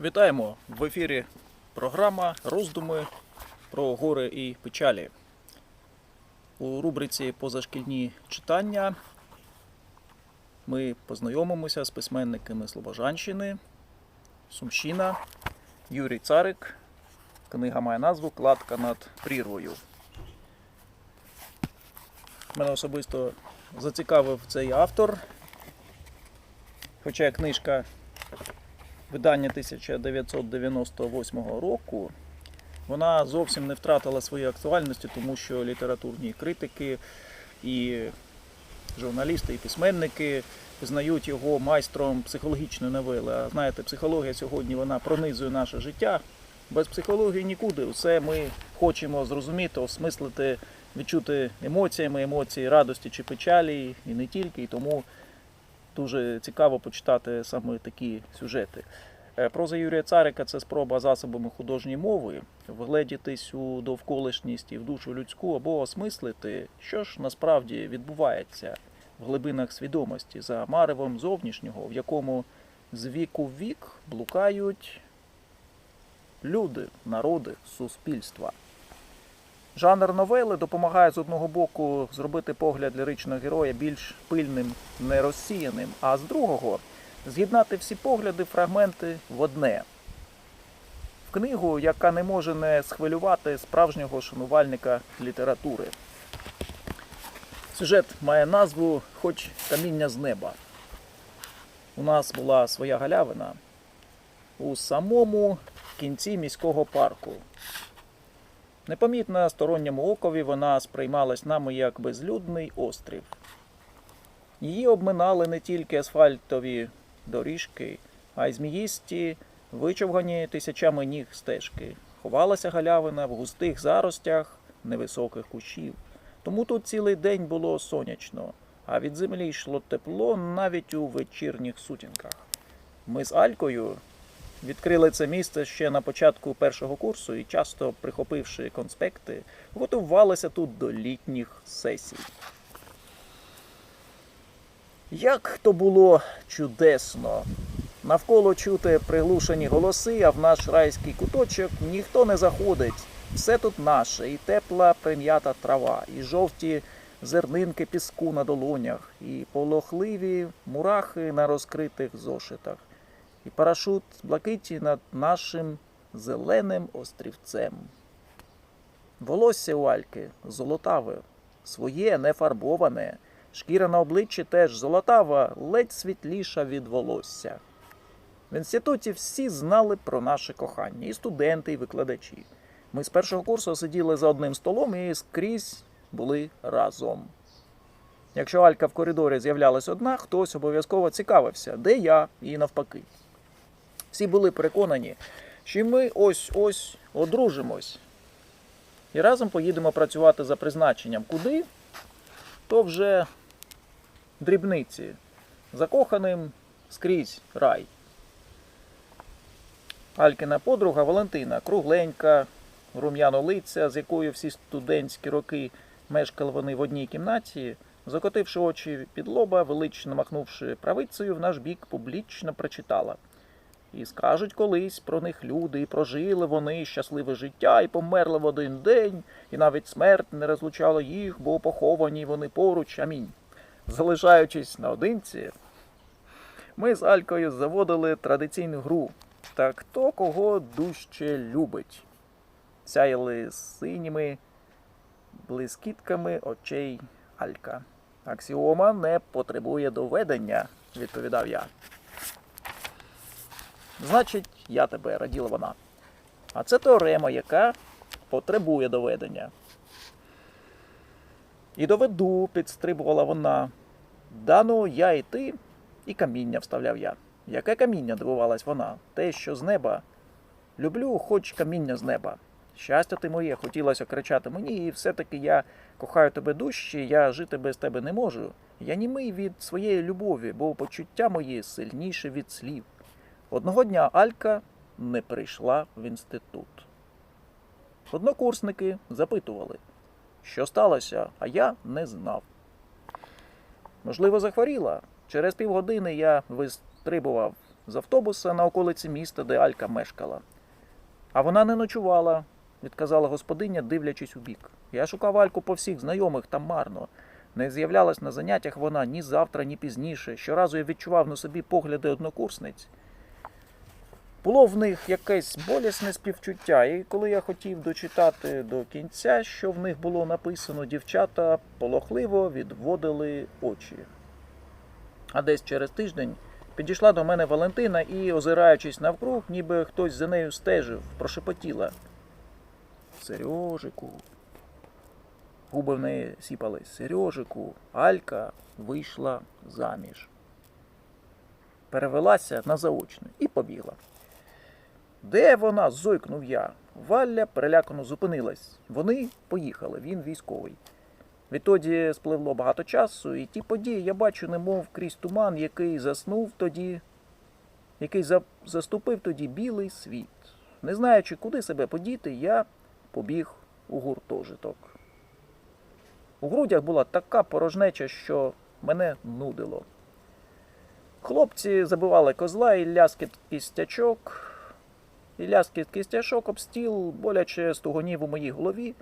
Вітаємо в ефірі програма Роздуми про гори і печалі. У рубриці Позашкільні читання ми познайомимося з письменниками Слобожанщини, Сумщина, Юрій Царик. Книга має назву Кладка над прірвою. Мене особисто зацікавив цей автор. Хоча книжка видання 1998 року, вона зовсім не втратила своєї актуальності, тому що літературні критики і журналісти, і письменники визнають його майстром психологічної новели. А знаєте, психологія сьогодні вона пронизує наше життя. Без психології нікуди. Все ми хочемо зрозуміти, осмислити, відчути емоціями, емоції радості чи печалі, і не тільки. І тому дуже цікаво почитати саме такі сюжети. Е, Проза Юрія Царика це спроба засобами художньої мови вгледітись у довколишність і в душу людську або осмислити, що ж насправді відбувається в глибинах свідомості за маревом зовнішнього, в якому з віку в вік блукають люди, народи, суспільства. Жанр новели допомагає з одного боку зробити погляд ліричного героя більш пильним, не розсіяним, а з другого з'єднати всі погляди, фрагменти в одне. В книгу, яка не може не схвилювати справжнього шанувальника літератури. Сюжет має назву Хоч каміння з неба. У нас була своя галявина у самому кінці міського парку. Непомітна сторонньому окові вона сприймалась нами як безлюдний острів. Її обминали не тільки асфальтові доріжки, а й зміїсті, вичовгані тисячами ніг стежки. Ховалася галявина в густих заростях невисоких кущів. Тому тут цілий день було сонячно, а від землі йшло тепло навіть у вечірніх сутінках. Ми з Алькою відкрили це місце ще на початку першого курсу і, часто прихопивши конспекти, готувалися тут до літніх сесій. Як то було чудесно! Навколо чути приглушені голоси, а в наш райський куточок ніхто не заходить. Все тут наше, і тепла прим'ята трава, і жовті зернинки піску на долонях, і полохливі мурахи на розкритих зошитах, і парашут блакиті над нашим зеленим острівцем. Волосся у Альки золотаве, своє не фарбоване, шкіра на обличчі теж золотава, ледь світліша від волосся. В інституті всі знали про наше кохання, і студенти, і викладачі. Ми з першого курсу сиділи за одним столом і скрізь були разом. Якщо Алька в коридорі з'являлась одна, хтось обов'язково цікавився, де я і навпаки. Всі були переконані, що ми ось-ось одружимось і разом поїдемо працювати за призначенням. Куди? То вже дрібниці. Закоханим скрізь рай. Алькина подруга Валентина, кругленька, рум'янолиця, з якою всі студентські роки мешкали вони в одній кімнаті, закотивши очі під лоба, велично махнувши правицею, в наш бік публічно прочитала. І скажуть колись про них люди, і прожили вони щасливе життя, і померли в один день, і навіть смерть не розлучала їх, бо поховані вони поруч. Амінь. Залишаючись наодинці, ми з Алькою заводили традиційну гру. Та хто кого дужче любить. Сяяли синіми блискітками очей Алька. Аксіома не потребує доведення, відповідав я. Значить, я тебе раділа вона. А це теорема, яка потребує доведення. І доведу, підстрибувала вона. Да ну, я і ти, і каміння вставляв я. Яке каміння дивувалась вона? Те, що з неба. Люблю, хоч каміння з неба. Щастя ти моє, хотілося кричати мені, і все-таки я кохаю тебе дужче, я жити без тебе не можу. Я німий від своєї любові, бо почуття мої сильніше від слів. Одного дня Алька не прийшла в інститут. Однокурсники запитували, що сталося, а я не знав. Можливо, захворіла. Через півгодини я вистрибував з автобуса на околиці міста, де Алька мешкала. А вона не ночувала, відказала господиня, дивлячись у бік. Я шукав Альку по всіх знайомих там марно. Не з'являлась на заняттях вона ні завтра, ні пізніше. Щоразу я відчував на собі погляди однокурсниць. Було в них якесь болісне співчуття, і коли я хотів дочитати до кінця, що в них було написано, дівчата полохливо відводили очі. А десь через тиждень підійшла до мене Валентина і, озираючись навкруг, ніби хтось за нею стежив, прошепотіла. Сережику. Губи в неї сіпались. Сережику, Алька вийшла заміж. Перевелася на заочну і побігла. Де вона? зойкнув я. Валя перелякано зупинилась. Вони поїхали, він військовий. Відтоді спливло багато часу, і ті події я бачу, немов крізь туман, який заснув тоді, який за- заступив тоді білий світ. Не знаючи, куди себе подіти, я побіг у гуртожиток. У грудях була така порожнеча, що мене нудило. Хлопці забивали козла і ляскіт кістячок, і ляскіт кістячок об стіл, боляче стугонів у моїй голові.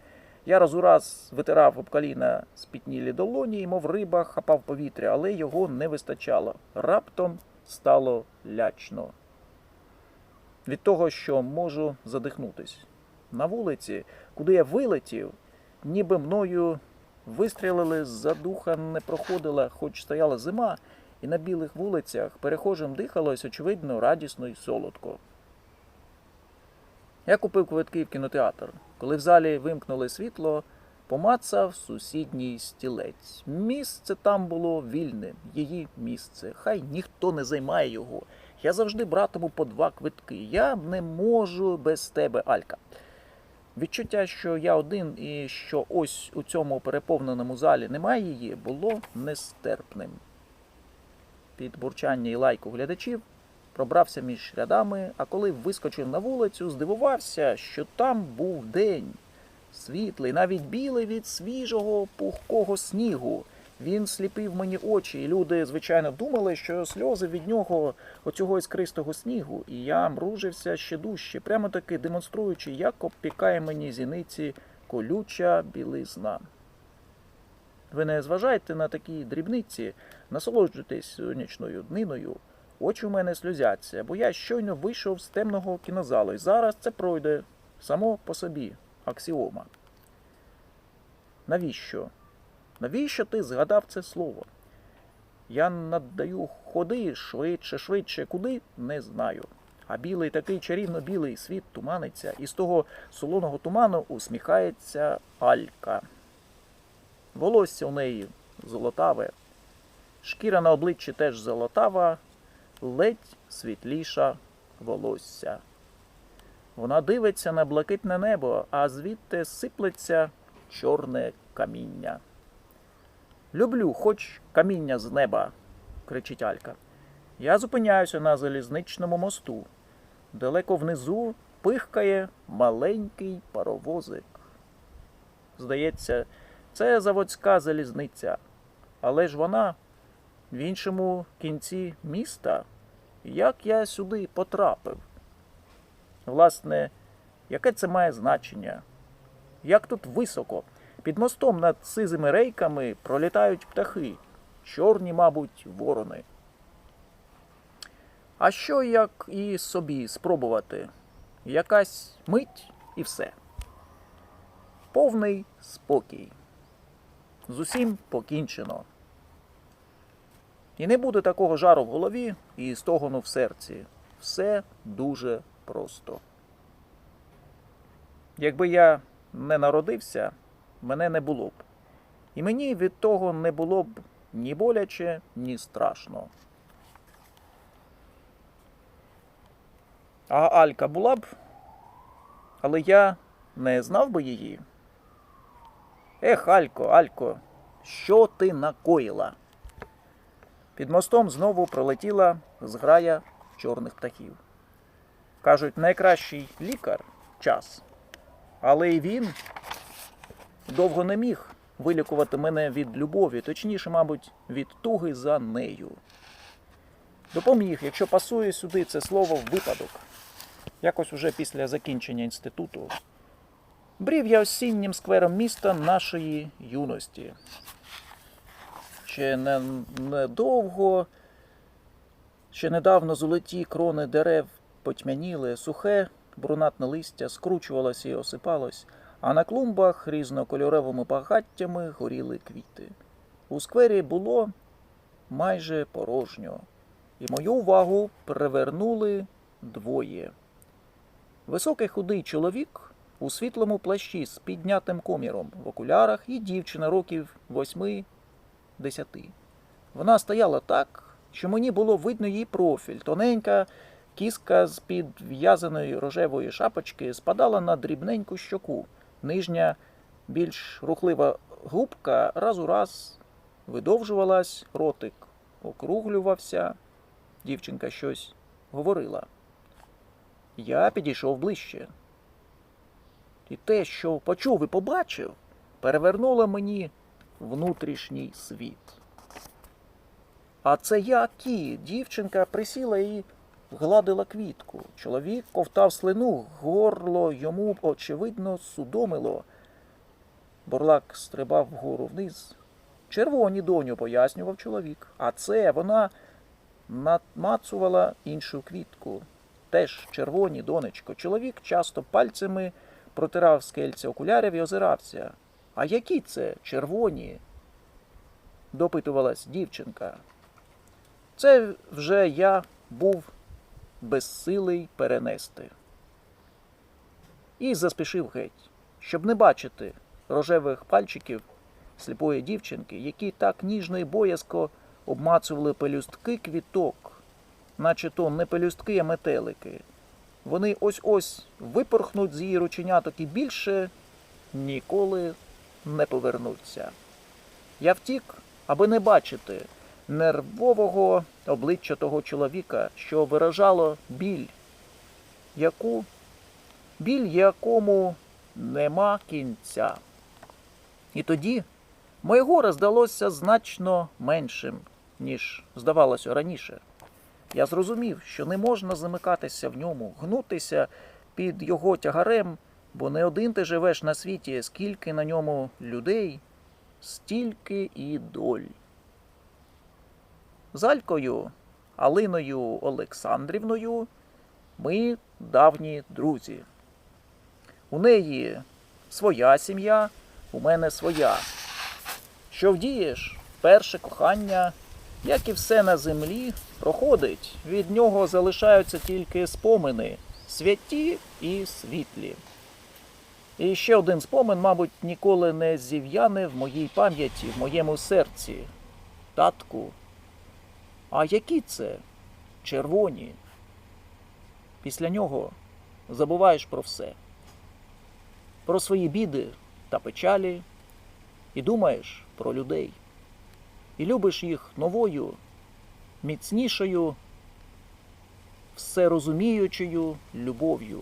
Я раз у раз витирав об коліна спітнілі долоні і, мов риба, хапав повітря, але його не вистачало. Раптом стало лячно. Від того, що можу задихнутись. На вулиці, куди я вилетів, ніби мною вистрілили з-за духа не проходила, хоч стояла зима, і на білих вулицях перехожим дихалось, очевидно, радісно і солодко. Я купив квитки в кінотеатр. Коли в залі вимкнули світло, помацав сусідній стілець. Місце там було вільне, її місце. Хай ніхто не займає його. Я завжди братиму по два квитки. Я не можу без тебе, Алька. Відчуття, що я один і що ось у цьому переповненому залі немає її, було нестерпним. Під бурчання і лайку глядачів пробрався між рядами, а коли вискочив на вулицю, здивувався, що там був день. Світлий, навіть білий від свіжого пухкого снігу. Він сліпив мені очі, і люди, звичайно, думали, що сльози від нього оцього іскристого снігу, і я мружився ще дужче, прямо таки демонструючи, як обпікає мені зіниці колюча білизна. Ви не зважайте на такі дрібниці, насолоджуйтесь сонячною дниною. Очі у мене сльозяться, бо я щойно вийшов з темного кінозалу, і зараз це пройде само по собі, аксіома. Навіщо? Навіщо ти згадав це слово? Я наддаю ходи швидше, швидше, куди не знаю. А білий такий чарівно білий світ туманиться, і з того солоного туману усміхається Алька. Волосся у неї золотаве, шкіра на обличчі теж золотава, ледь світліша волосся. Вона дивиться на блакитне небо, а звідти сиплеться чорне каміння. Люблю, хоч каміння з неба, кричить Алька. Я зупиняюся на залізничному мосту. Далеко внизу пихкає маленький паровозик. Здається, це заводська залізниця, але ж вона в іншому кінці міста. Як я сюди потрапив? Власне, яке це має значення? Як тут високо? Під мостом над сизими рейками пролітають птахи, чорні, мабуть, ворони. А що як і собі спробувати? Якась мить і все. Повний спокій. З усім покінчено. І не буде такого жару в голові і стогону в серці. Все дуже просто. Якби я не народився, мене не було б. І мені від того не було б ні боляче, ні страшно. А Алька була б, але я не знав би її. Ех, Алько, Алько, що ти накоїла? Під мостом знову пролетіла зграя чорних птахів. Кажуть, найкращий лікар час. Але й він довго не міг вилікувати мене від любові, точніше, мабуть, від туги за нею. Допоміг, якщо пасує сюди це слово випадок. Якось уже після закінчення інституту. Брів я осіннім сквером міста нашої юності. Ще не, недовго, ще недавно золоті крони дерев потьмяніли, сухе, брунатне листя скручувалося і осипалось, а на клумбах різнокольоровими багаттями горіли квіти. У сквері було майже порожньо, і мою увагу привернули двоє. Високий худий чоловік у світлому плащі з піднятим коміром в окулярах і дівчина років восьми-десяти. Вона стояла так, що мені було видно її профіль. Тоненька кіска з під в'язаної рожевої шапочки спадала на дрібненьку щоку. Нижня, більш рухлива губка раз у раз видовжувалась, ротик округлювався. Дівчинка щось говорила. Я підійшов ближче. І те, що почув і побачив, перевернуло мені внутрішній світ. А це я кі. Дівчинка присіла і гладила квітку. Чоловік ковтав слину, горло йому, очевидно, судомило. Борлак стрибав вгору вниз. Червоні доню, пояснював чоловік. А це вона намацувала іншу квітку. Теж червоні, донечко. Чоловік часто пальцями протирав скельця окулярів і озирався. А які це червоні? допитувалась дівчинка. Це вже я був безсилий перенести. І заспішив геть, щоб не бачити рожевих пальчиків сліпої дівчинки, які так ніжно і боязко обмацували пелюстки квіток, наче то не пелюстки, а метелики. Вони ось-ось випорхнуть з її рученяток і більше ніколи не повернуться. Я втік, аби не бачити нервового обличчя того чоловіка, що виражало біль, яку біль якому нема кінця. І тоді моє горе здалося значно меншим, ніж здавалося раніше. Я зрозумів, що не можна замикатися в ньому, гнутися під його тягарем, бо не один ти живеш на світі, скільки на ньому людей, стільки і доль. З Алькою, Алиною Олександрівною ми давні друзі. У неї своя сім'я, у мене своя. Що вдієш, перше кохання, як і все на землі, проходить. Від нього залишаються тільки спомини, святі і світлі. І ще один спомин, мабуть, ніколи не зів'яне в моїй пам'яті, в моєму серці. Татку. А які це? Червоні. Після нього забуваєш про все. Про свої біди та печалі, і думаєш про людей. І любиш їх новою, міцнішою, всерозуміючою любов'ю.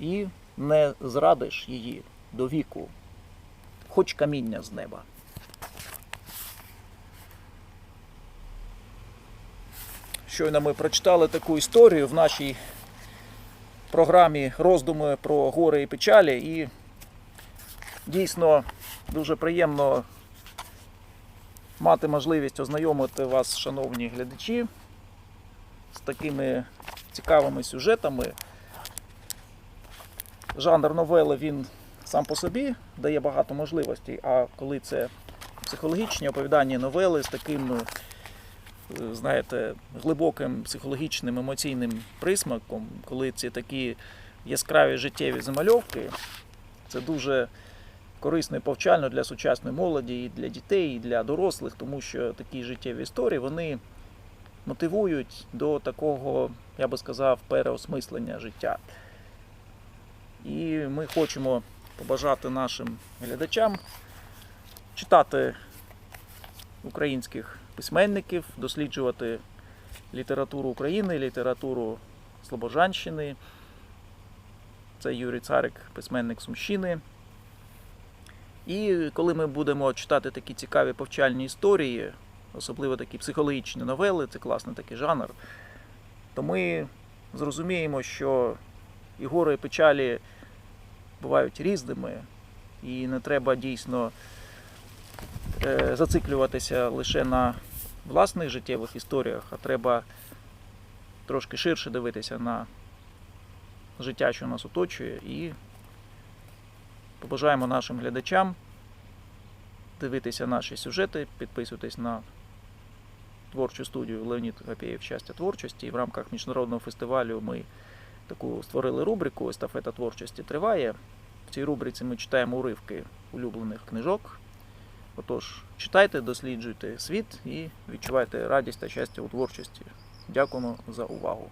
І не зрадиш її до віку, хоч каміння з неба. Щойно ми прочитали таку історію в нашій програмі роздуми про гори і печалі, і дійсно дуже приємно мати можливість ознайомити вас, шановні глядачі, з такими цікавими сюжетами. Жанр новели він сам по собі дає багато можливостей, а коли це психологічні оповідання новели з таким, ну, е, знаєте, глибоким психологічним емоційним присмаком, коли це такі яскраві життєві замальовки, це дуже корисно і повчально для сучасної молоді, і для дітей, і для дорослих, тому що такі життєві історії вони мотивують до такого, я би сказав, переосмислення життя. І ми хочемо побажати нашим глядачам читати українських письменників, досліджувати літературу України, літературу Слобожанщини. Це Юрій Царик, письменник Сумщини. І коли ми будемо читати такі цікаві повчальні історії, особливо такі психологічні новели, це класний такий жанр, то ми зрозуміємо, що і гори і печалі бувають різними, і не треба дійсно е, зациклюватися лише на власних життєвих історіях, а треба трошки ширше дивитися на життя, що нас оточує, і побажаємо нашим глядачам дивитися наші сюжети, підписуйтесь на творчу студію Леонід Гапєєв Щастя творчості. І в рамках міжнародного фестивалю ми таку створили рубрику Естафета творчості триває. В цій рубриці ми читаємо уривки улюблених книжок. Отож, читайте, досліджуйте світ і відчувайте радість та щастя у творчості. Дякуємо за увагу.